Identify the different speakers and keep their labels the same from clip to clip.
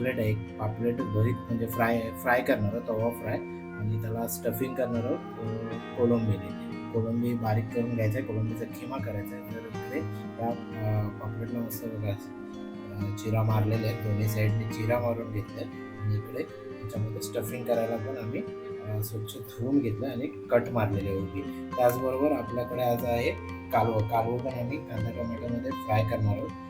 Speaker 1: पापलेट आहे. एक पापलेट भरीत म्हणजे फ्राय फ्राय करणार आहोत, तवा फ्राय. आणि त्याला स्टफिंग करणार आहोत कोलंबीने. कोलंबी बारीक करून घ्यायचा आहे कोलंबीचा खिमा करायचा आहे. तर इकडे त्या पापलेटला मस्त बघा चिरा मारलेले आहेत. दोन्ही साईडने चिरा मारून घेतला आणि इकडे त्याच्यामध्ये स्टफिंग करायला पण आम्ही स्वच्छ धुवून घेतलं आणि कट मारलेले होती त्याचबरोबर आपल्याकडे आज आहे कालवं. कालवं पण आम्ही कांदा टोमॅटोमध्ये फ्राय करणार आहोत.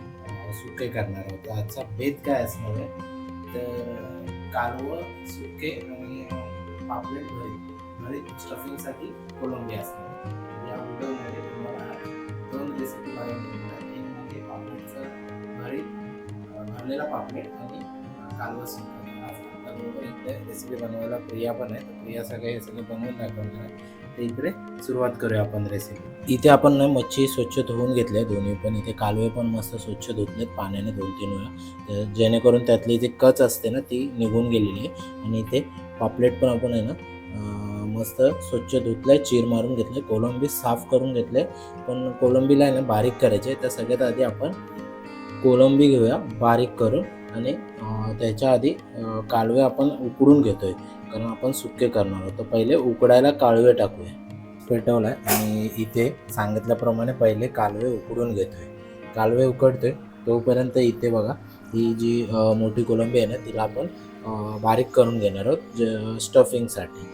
Speaker 1: सुके करणार आहोत. आजचा बेत काय असणार आहे? तर कालवं सुके आणि पापलेट भरीत भरीत स्टफिंगसाठी कोलंबी असणार या व्हिडिओमध्ये तुम्हाला दोन रेसिपी बघायला मिळणार एक म्हणजे पापलेटचं भरीत भरलेला पापलेट आणि कालवं सुकं. इकडे रेसिपी बनवायला प्रिया पण आहे. तर प्रिया सगळे हे सगळं बनवून दाखवणार आहे. ते इकडे सुरुवात करूया आपण रेसिपी इथे आपण ना मच्छी स्वच्छ धुवून घेतले दोन्ही पण. इथे कालवे पण मस्त स्वच्छ धुतलेत पाण्याने दोन तीन वेळा. जेणेकरून त्यातली जी कच असते ना ती निघून गेलेली आहे. आणि इथे पापलेट पण आपण आहे ना मस्त स्वच्छ धुतलंय चीर मारून घेतले कोलंबी साफ करून घेतले पण कोलंबीला आहे ना बारीक करायचे तर सगळ्यात आधी आपण कोलंबी घेऊया बारीक करून. आणि त्याच्या आधी कालवे आपण उकडून घेतोय. कारण आपण सुके करणार आहोत. तर पहिले उकडायला कालवे टाकूया. पेटवलाय आणि इथे सांगितल्याप्रमाणे पहिले कालवे उकडून घेतोय. कालवे उकडतोय तोपर्यंत इथे बघा ही जी मोठी कोलंबी आहे ना तिला आपण बारीक करून घेणार आहोत ज स्टफिंगसाठी.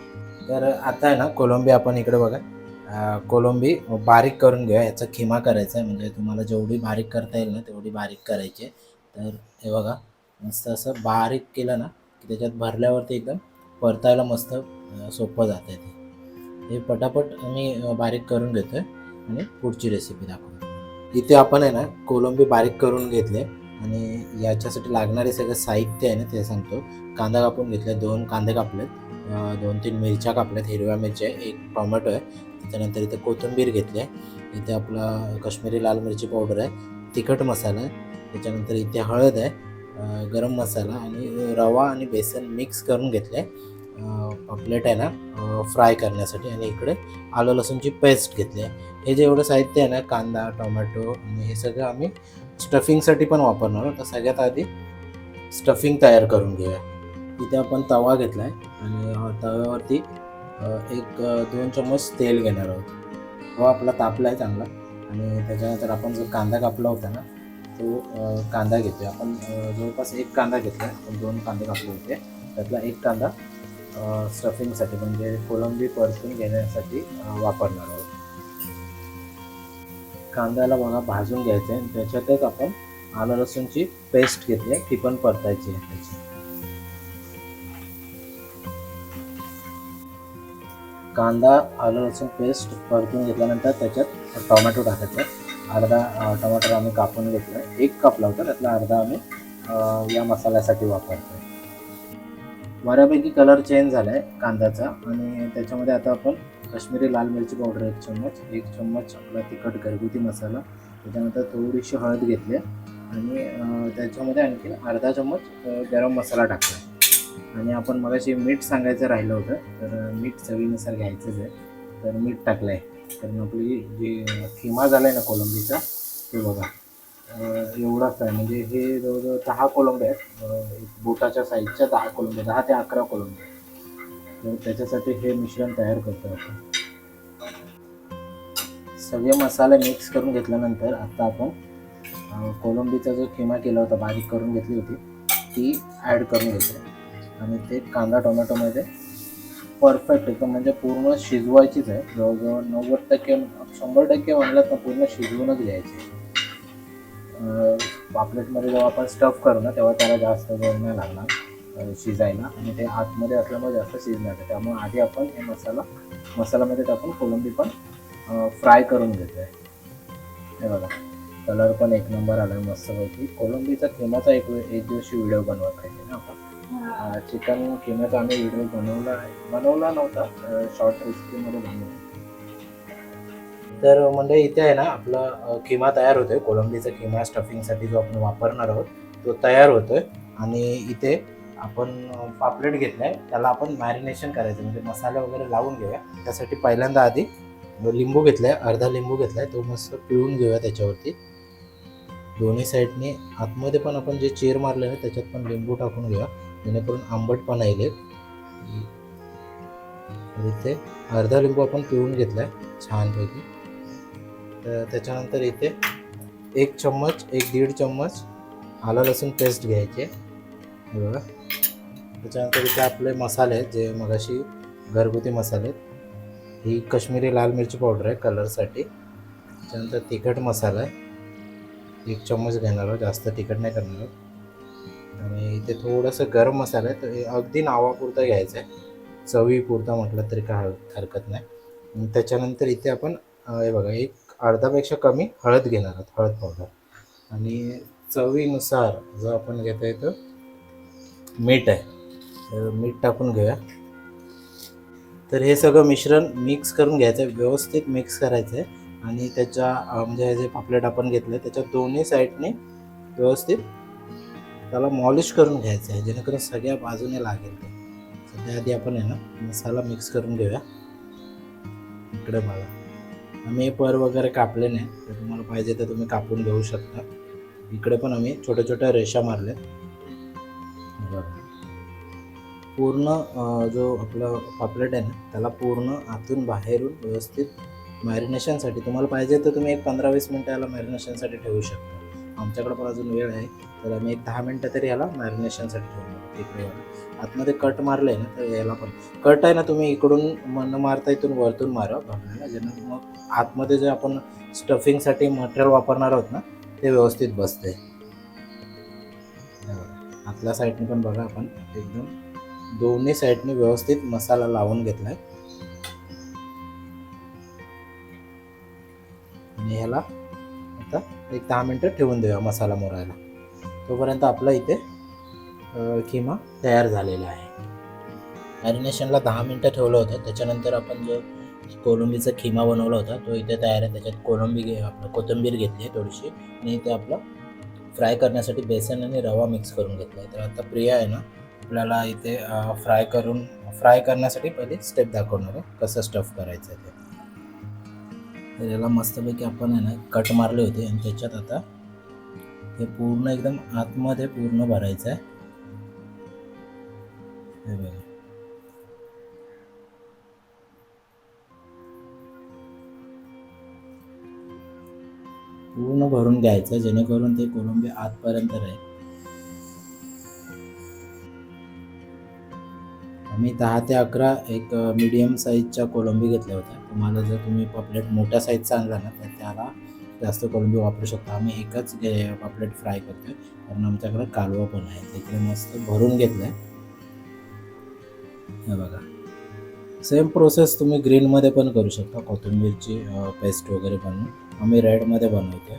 Speaker 1: तर आता आहे ना कोलंबी आपण इकडे बघा कोलंबी बारीक करून घेऊया याचा खिमा करायचा आहे म्हणजे तुम्हाला जेवढी बारीक करता येईल ना तेवढी बारीक करायची आहे. तर हे बघा मस्त असं बारीक केलं ना की त्याच्यात भरल्यावरती एकदम परतायला मस्त सोपं जातं ते. हे पटापट मी बारीक करून घेतो आहे आणि पुढची रेसिपी दाखवतो. इथे आपण आहे ना कोलंबी बारीक करून घेतले आणि याच्यासाठी लागणारे सगळं साहित्य आहे ना ते सांगतो. कांदा कापून घेतले दोन कांदे कापलेत. दोन तीन मिरच्या कापल्यात हिरव्या मिरच्या एक टोमॅटो आहे. त्याच्यानंतर इथे कोथिंबीर घेतली आहे. इथे आपला काश्मीरी लाल मिरची पावडर आहे तिखट मसाला आहे. त्याच्यानंतर इथे हळद आहे गरम मसाला आणि रवा आणि बेसन मिक्स करून घेतले पापलेट आहे ना फ्राय करण्यासाठी आणि इकडे आलं लसूणची पेस्ट घेतली आहे. हे जे एवढं साहित्य आहे ना कांदा टोमॅटो आणि हे सगळं आम्ही स्टफिंगसाठी पण वापरणार आहोत. तर सगळ्यात आधी स्टफिंग तयार करून घेऊया. इथे आपण तवा घेतला आहे आणि तव्यावरती एक दोन चम्मच तेल घेणार आहोत. तवा आपला तापला आहे चांगला आणि त्याच्यानंतर आपण जो कांदा कापला होता ना तो कांदा कांदा घेतोय. आपण जवळपास एक कांदा घेतला आहे दोन कांदे कापले होते. त्यातला एक कांदा स्टफिंगसाठी म्हणजे कोलंबी परतून घेण्यासाठी वापरणार आहोत. कांद्याला मला भाजून घ्यायचं आहे त्याच्यातच आपण आलं लसूणची पेस्ट घेतली आहे ती पण परतायची आहे त्याची. कांदा आलं लसूण पेस्ट परतून घेतल्यानंतर त्याच्यात टोमॅटो टाकायचा. अर्धा टोमॅटो टमाटर आम्ही कापून घेतला. एक कापला होता त्यातला अर्धा आम्ही या मसाल्यासाठी वापरतो बऱ्यापैकी कलर चेंज झाला आहे कांद्याचा. आणि त्याच्यामध्ये आता आपण काश्मीरी लाल मिरची पावडर एक चम्मच एक चम्मच आपला तिखट घरगुती मसाला त्याच्यानंतर थोडीशी हळद घेतली आणि त्याच्यामध्ये आणखी अर्धा चम्मच गरम मसाला टाकला आणि आपण मगाशी मीठ सांगायचं राहिलं होतं तर मीठ चवीनुसार घ्यायचंच आहे. तर मीठ टाकलं आहे कारण आपली जी खिमा झाला आहे ना कोलंबीचा ते बघा. एवढाच आहे. म्हणजे हे जवळजवळ दहा कोलंबे आहेत. एक बोटाच्या साईजच्या दहा कोलंबे दहा ते अकरा कोलंब आहेत. तर त्याच्यासाठी हे मिश्रण तयार करतो आपण. सगळे मसाले मिक्स करून घेतल्यानंतर आता आपण कोलंबीचा जो खिमा केला होता बारीक करून घेतली होती ती ॲड करून घेतो आणि ते कांदा टोमॅटोमध्ये परफेक्ट एकदम म्हणजे पूर्ण शिजवायचीच आहे. जवळजवळ नव्वद टक्के शंभर टक्के म्हणलं तर पूर्ण शिजवूनच घ्यायची. पापलेटमध्ये जेव्हा आपण स्टफ करू ना तेव्हा त्याला जास्त वेळ नाही लागणार शिजायला. आणि ते आतमध्ये असल्यामुळे जास्त शिजणार नाही त्यामुळे आधी आपण हे मसाला मसाल्यामध्ये टाकून कोलंबी पण फ्राय करून घेतो आहे हे बघा. कलर पण एक नंबर आला आहे मस्तपैकी. कोलंबीचा किमाचा एक एक दिवशी व्हिडिओ बनवत पाहिजे ना आपण. चिकन किमाचा आम्ही व्हिडिओ बनवला आहे. बनवला नव्हता शॉर्ट रेसिपीमध्ये बनवला. तर म्हणजे इथे आहे ना आपला किमा तयार होतोय. कोलंबीचा किमा स्टफिंगसाठी जो आपण वापरणार आहोत तो तयार होतोय. आणि इथे आपण पापलेट घेतलाय. त्याला आपण मॅरिनेशन करायचं म्हणजे मसाले वगैरे लावून घेऊया. त्यासाठी पहिल्यांदा आधी लिंबू घेतलाय अर्धा लिंबू घेतलाय तो मस्त पिळून घेऊया त्याच्यावरती. दोन्ही साईडने आतमध्ये पण आपण जे चेर मारले ना त्याच्यात पण लिंबू टाकून घेऊया. जेणेकरून आंबटपणा येईल इथे अर्धा लिंबू आपण पिळून घेतलाय छानपैकी. तर त्याच्यानंतर इथे एक चम्मच एक दीड चम्मच आलं लसूण पेस्ट घ्यायची. आहे. हे बघा. त्याच्यानंतर इथे आपले मसाले आहेत जे मगाशी घरगुती मसाले आहेत. ही कश्मीरी लाल मिरची पावडर आहे कलरसाठी त्याच्यानंतर तिखट मसाला आहे. एक चम्मच घेणार आहोत जास्त तिखट नाही करणार आहोत. आणि इथे थोडंसं गरम मसाला आहे तर अगदी नावापुरता घ्यायचं आहे. चवीपुरता म्हटलं तरी काय हरकत नाही. त्याच्यानंतर इथे आपण हे बघा एक अर्धापेक्षा कमी हळद घेणार आहोत हळद पावडर. आणि चवीनुसार जो आपण घेतो तो मीठ आहे. तर मीठ टाकून घेऊया. तर हे सगळं मिश्रण मिक्स करून घ्यायचं आहे व्यवस्थित मिक्स करायचं आहे आणि त्याच्या म्हणजे हे जे पापलेट आपण घेतलं त्याच्या दोन्ही साईडने व्यवस्थित त्याला मॉलिश करून घ्यायचं आहे जेणेकरून सगळ्या बाजूने लागेल ते. सध्या आधी आपण आहे ना मसाला मिक्स करून घेऊया. इकडे बघा. आम्ही पर वगैरे कापले नाही तर तुम्हाला पाहिजे तर तुम्ही कापून घेऊ शकता. इकडे पण आम्ही छोट्या छोट्या रेषा मारल्या. बघा पूर्ण जो आपला पापलेट आहे ना त्याला पूर्ण आतून बाहेरून व्यवस्थित मॅरिनेशनसाठी तुम्हाला पाहिजे तर तुम्ही एक पंधरा वीस मिनटं याला मॅरिनेशनसाठी ठेवू शकता. आमच्याकडे पण अजून वेळ आहे. तर आम्ही एक दहा मिनटं तरी याला मॅरिनेशनसाठी ठेवू इकडे आतमध्ये कट मारलं आहे ना तर याला पण. कट आहे ना तुम्ही इकडून मन न मारता इथून वरतून मारा. बघायला ज्यानं मग आतमध्ये जे आपण स्टफिंगसाठी मटेरियल वापरणार आहोत ना ते व्यवस्थित बसते आतल्या साईडने पण बघा आपण. एकदम दोन्ही साईडने व्यवस्थित मसाला लावून घेतला आहे आणि ह्याला एक दहा मिनटं ठेवून देऊया मसाला मोरायला. तोपर्यंत आपला इथे किमा तयार झालेला आहे. मॅरिनेशनला दहा मिनटं ठेवलं होतं. त्याच्यानंतर आपण जो कोलंबीचा खिमा बनवला होता तो इथे तयार आहे. त्याच्यात कोलंबी घे आपलं कोथिंबीर घेतली आहे थोडीशी. आणि इथे आपलं फ्राय करण्यासाठी बेसन आणि रवा मिक्स करून घेतला आहे. तर आता प्रिया आहे ना आपल्याला इथे फ्राय करून फ्राय करण्यासाठी पहिले स्टेप दाखवणार आहे. कसं स्टफ करायचं आहे ते. तर याला मस्तपैकी आपण आहे ना कट मारले होते आणि त्याच्यात आता हे पूर्ण एकदम आतमध्ये पूर्ण भरायचं आहे. हे बघा. पूर्ण भरून घ्यायचं जेणेकरून ते कोलंबी आतपर्यंत राहील. आम्ही दहा ते अकरा एक मीडियम साईजच्या कोलंबी घेतल्या होत्या. तुम्हाला जर तुम्ही पापलेट मोठ्या साईजचा आणला ना तर त्याला जास्त कोलंबी वापरू शकता. आम्ही एकच गे- पापलेट फ्राय करतोय. कारण आमच्याकडे कालवा पण आहे. तिकडे मस्त भरून घेतलंय. हे बघा. सेम प्रोसेस तुम्ही ग्रीनमध्ये पण करू शकता. कोथिंबीरची पेस्ट वगैरे बनवून. आम्ही रेडमध्ये बनवतोय.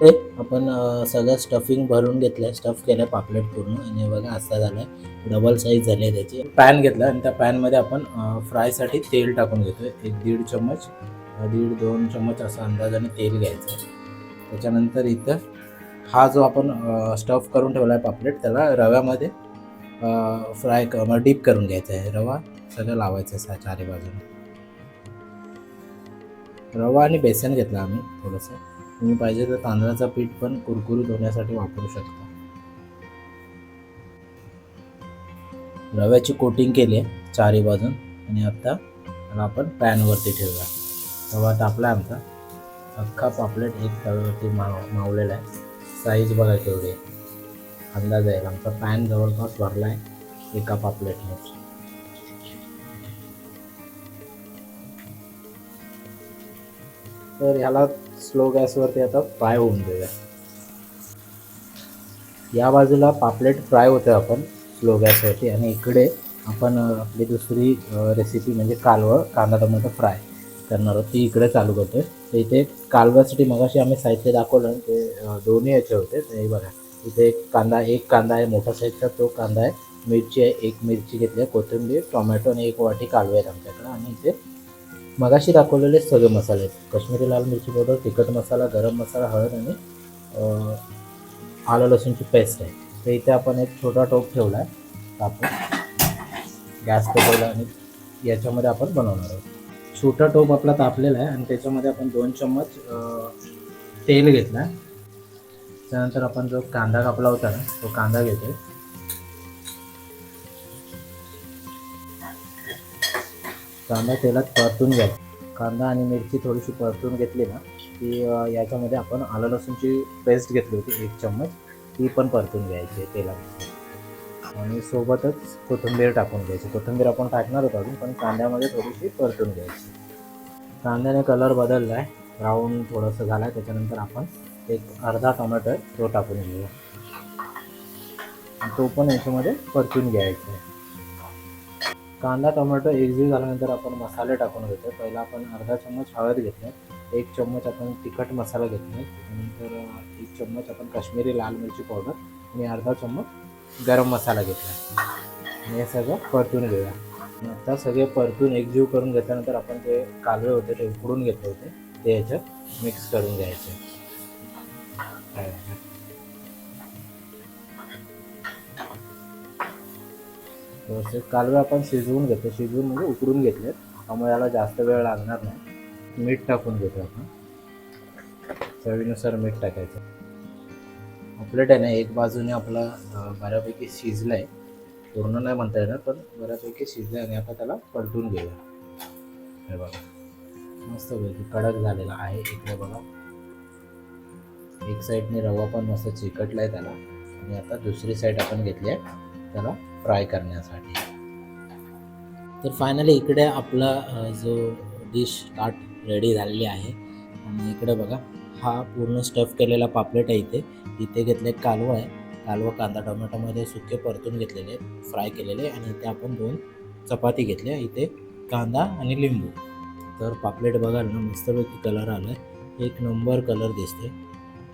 Speaker 1: ते आपण सगळं स्टफिंग भरून घेतलं स्टफ केलं पापलेट पूर्ण. आणि बघा असा झालाय डबल साईज झाली आहे त्याची. पॅन घेतला आणि त्या पॅनमध्ये आपण फ्रायसाठी तेल टाकून घेतोय. एक दीड चम्मच दीड दोन चम्मच असा अंदाजाने तेल घ्यायचं आहे त्याच्यानंतर इथं हा जो आपण स्टफ करून ठेवला आहे पापलेट त्याला रव्यामध्ये फ्राय क डीप करून घ्यायचा आहे. रवा सगळं लावायचं आहे सा- चारी बाजूने. रवा आणि बेसन घेतला आम्ही थोडंसं. तुम्ही पाहिजे तर तांदळाचा पीठ पण कुरकुरीत होण्यासाठी वापरू शकता. रव्याची कोटिंग केली आहे चारी बाजून. आणि आता त्याला आपण पॅनवरती ठेवूया. तवा तापला आमचा. अख्खा पापलेट एक तव्यावरती माव मावलेला आहे. साईज बघा केवढी आहे. अंदाज आहे. आमचा पॅन जवळपास भरला आहे एका पापलेटने. तर ह्याला स्लो गॅसवरती आता फ्राय होऊन देऊया या बाजूला पापलेट फ्राय होतं आपण स्लो गॅसवरती आणि इकडे आपण आपली दुसरी रेसिपी म्हणजे कालवं कांदा टोमॅटो फ्राय करणार आहोत. ती इकडे चालू करतोय. तर इथे कालव्यासाठी मगाशी आम्ही साहित्य दाखवलं. ते दोन्ही याचे होते. ते बघा. इथे एक कांदा एक कांदा आहे मोठा साईजचा. तो कांदा आहे मिरची आहे. एक मिरची घेतली आहे. कोथिंबीर टोमॅटो आणि एक वाटी कालवे आहेत आमच्याकडे. आणि इथे मगाशी दाखवलेले सगळे मसाले आहेत. काश्मीरी लाल मिरची पावडर तिखट मसाला गरम मसाला हळद आणि आलं लसूणची पेस्ट आहे. तर इथे आपण एक छोटा टोप ठेवला आहे तापून गॅस पेटवला आणि याच्यामध्ये आपण बनवणार आहोत. छोटा टोप आपला तापलेला आहे आणि त्याच्यामध्ये आपण दोन चम्मच तेल घेतला आहे त्यानंतर आपण जो कांदा कापला होता ना तो कांदा घेतोय. कांदा तेलात परतून घ्या कांदा आणि मिरची थोडीशी परतून घेतली ना की याच्यामध्ये आपण आलं लसूणची पेस्ट घेतली होती एक चम्मच ती पण परतून घ्यायची आहे तेलामध्ये. आणि सोबतच कोथिंबीर टाकून घ्यायची. कोथिंबीर आपण टाकणार होतो अजून पण कांद्यामध्ये थोडीशी परतून घ्यायची. कांद्याने कलर बदलला आहे ब्राऊन थोडंसं झाला आहे त्याच्यानंतर आपण एक अर्धा टोमॅटो आहे तो टाकून घेऊया. तो पण याच्यामध्ये परतून घ्यायचा. आहे कांदा टोमॅटो एकजीव झाल्यानंतर आपण मसाले टाकून घेतो. पहिला आपण अर्धा चम्मच हळद घेतला एक चम्मच आपण तिखट मसाला घेतला त्यानंतर एक चम्मच आपण काश्मीरी लाल मिरची पावडर आणि अर्धा चम्मच गरम मसाला घेतला आणि हे सगळं परतून घेऊया. आता सगळे परतून एकजीव करून घेतल्यानंतर आपण ते कालवे होते ते उकडून घेतले होते ते याच्यात मिक्स करून घ्यायचे. व्यवस्थित कालवे आपण शिजवून घेतो. शिजवून म्हणजे उकडून घेतले त्यामुळे याला जास्त वेळ लागणार नाही. मीठ टाकून घेतो आपण. चवीनुसार मीठ टाकायचं. आपलेट आहे ना एक बाजूने आपला बऱ्यापैकी शिजलं आहे पूर्ण नाही म्हणता येणार पण बऱ्यापैकी शिजलं आहे आणि आता त्याला पलटून घेऊया. हे बघा. मस्त पैकी कडक झालेला आहे. इकडे बघा. एक साईडने रवा पण मस्त चिकटला आहे त्याला. आणि आता दुसरी साईड आपण घेतली आहे. त्याला फ्राय करण्यासाठी. तर फायनली इकडे आपला जो डिश स्टार्ट रेडी झालेली आहे आणि इकडे बघा हा पूर्ण स्टफ केलेला पापलेट आहे इथे. इथे घेतले कालवा आहे. कालवा कांदा टोमॅटोमध्ये सुके परतून घेतलेले फ्राय केलेले आणि इथे आपण दोन चपाती घेतल्या. इथे कांदा आणि लिंबू. तर पापलेट बघाल ना मस्तपैकी कलर आला आहे एक नंबर कलर दिसते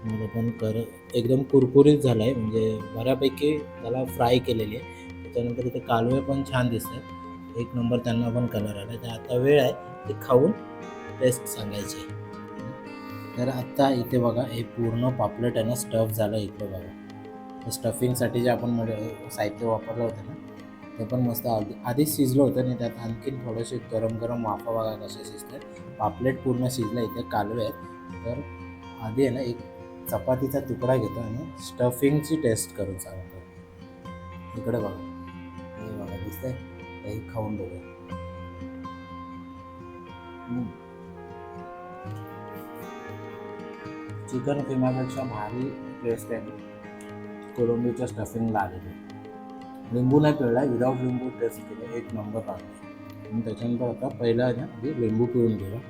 Speaker 1: मला पण कर एकदम कुरकुरीत झाला आहे म्हणजे बऱ्यापैकी त्याला फ्राय केलेली आहे. त्याच्यानंतर इथे कालवे पण छान दिसतात एक नंबर त्यांना पण कलर आला तर आता वेळ आहे ते खाऊन टेस्ट सांगायची. तर आत्ता इथे बघा हे पूर्ण पापलेट आहे ना स्टफ झालं इकडे बघा. स्टफिंगसाठी जे आपण साहित्य वापरलं होतं ना ते पण मस्त आधी आधीच शिजलं होतं आणि त्यात आणखीन थोडेसे गरम गरम वाफा बघा कसे शिजतात पापलेट पूर्ण शिजलं इथे कालवे आहेत. तर आधी आहे ना एक चपातीचा तुकडा घेतो आणि स्टफिंगची टेस्ट करून सांगतो. इकडे बघा. दिसतंय काही खाऊन बघूया चिकन किमापेक्षा भारी टेस्ट आहे कोलंबीच्या स्टफिंगला आलेली लिंबू नाही पिळला विदाऊट लिंबू टेस्ट केलं एक नंबर लागला आणि त्याच्यानंतर आता पहिला आहे ना आधी लिंबू पिळून घेऊया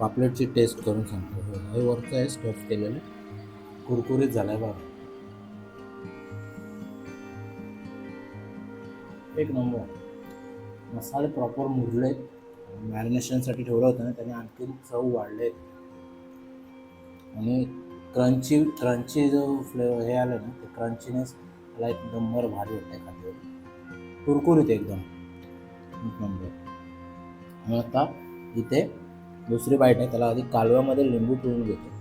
Speaker 1: पापलेटची टेस्ट करून सांगतो हे वरचं आहे स्टफ केलेलं कुरकुरीत झालाय बाबा एक नंबर. मसाले प्रॉपर मुरले मॅरिनेशनसाठी ठेवलं होतं ना त्याने आणखीन चव वाढले आणि क्रंची क्रंची जो फ्लेवर हे आलं ना ते क्रंचीनेस मला एक नंबर भारी वाटते खाते कुरकुरीत एकदम. एक नंबर. आणि आता इथे दुसरी बाईट आहे त्याला आधी कालव्यामध्ये लिंबू पिळून घेतो.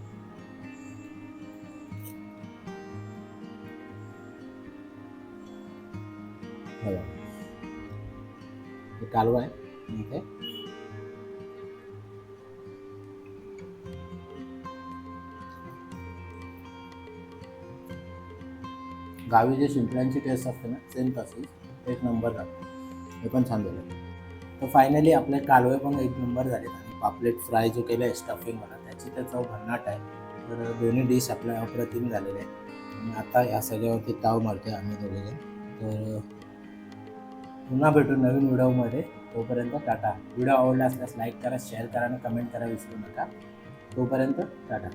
Speaker 1: कालवा आहे. इथे. गावी जे शिंपल्यांची टेस्ट असते ना सेम तशीच. एक नंबर झाला हे पण छान झालं. तर फायनली आपले कालवे पण एक नंबर झाले आणि पापलेट फ्राय जो केला आहे स्टफिंगवाला त्याची तर चव भन्नाट आहे. तर दोन्ही डिश आपल्या अप्रतिम झालेले आहेत. आणि आता या सगळ्यावरती ताव मारतोय आम्ही दोघेजण. तर पुन्हा भेटू नवीन व्हिडिओमध्ये. तोपर्यंत टाटा. व्हिडिओ आवडला असल्यास लाईक करा शेअर करा आणि कमेंट करा विसरू नका. तोपर्यंत टाटा.